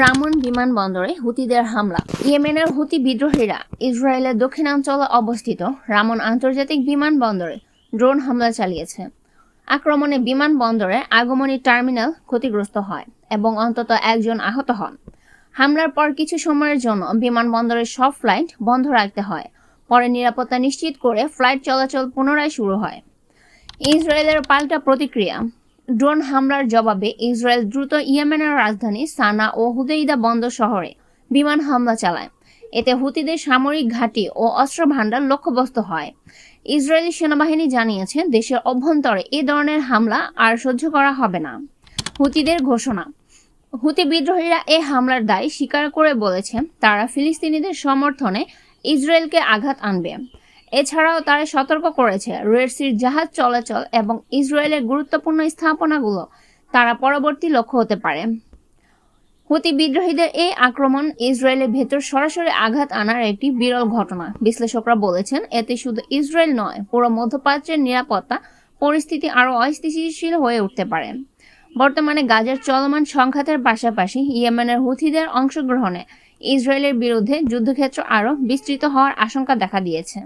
Ramon বিমানবন্দরে হুতিদের হামলা। ইয়েমেনের হুতি বিদ্রোহীরা ইসরায়েলের দক্ষিণাঞ্চলে অবস্থিত রামন আন্তর্জাতিক বিমানবন্দরে ড্রোন হামলা চালিয়েছে। আক্রমণে বিমানবন্দরে আগমনী টার্মিনাল ক্ষতিগ্রস্ত হয় এবং অন্তত একজন আহত হন। হামলার পর কিছু সময়ের জন্য বিমানবন্দরের সব ফ্লাইট বন্ধ রাখতে হয়। পরে নিরাপত্তা নিশ্চিত করে ফ্লাইট চলাচল পুনরায় শুরু হয়। ইসরায়েলের পাল্টা প্রতিক্রিয়া ড্রোন হামলার জবাবে ইসরায়েল দ্রুত ইয়েমেনের রাজধানী সানা ও হুদেইদা বন্দর শহরে বিমান হামলা চালায়। এতে হুতিদের সামরিক ঘাঁটি ও অস্ত্র ভাণ্ডার লক্ষ্যবস্তু হয়। ইসরায়েলি সেনাবাহিনী জানিয়েছে, দেশের অভ্যন্তরে এ ধরনের হামলা আর সহ্য করা হবে না। হুতিদের ঘোষণা। হুতি বিদ্রোহীরা এ হামলার দায় স্বীকার করে বলেছে, তারা ফিলিস্তিনিদের সমর্থনে ইসরায়েলকে আঘাত আনবে। এছাড়াও তারা সতর্ক করেছে রেডসির জাহাজ চলাচল এবং ইসরায়েলের গুরুত্বপূর্ণ স্থাপনাগুলো তারা পরবর্তী লক্ষ্য হতে পারে। হুতি বিদ্রোহীদের এই আক্রমণ ইসরায়েলের ভেতর সরাসরি আঘাত আনার একটি বিরল ঘটনা। বিশ্লেষকরা বলেছেন, এতে শুধু ইসরায়েল নয়, পুরো মধ্যপ্রাচ্যের নিরাপত্তা পরিস্থিতি আরও অস্থিতিশীল হয়ে উঠতে পারে। বর্তমানে গাজার চলমান সংঘাতের পাশাপাশি ইয়েমেনের হুথিদের অংশগ্রহণে ইসরায়েলের বিরুদ্ধে যুদ্ধক্ষেত্র আরও বিস্তৃত হওয়ার আশঙ্কা দেখা দিয়েছে।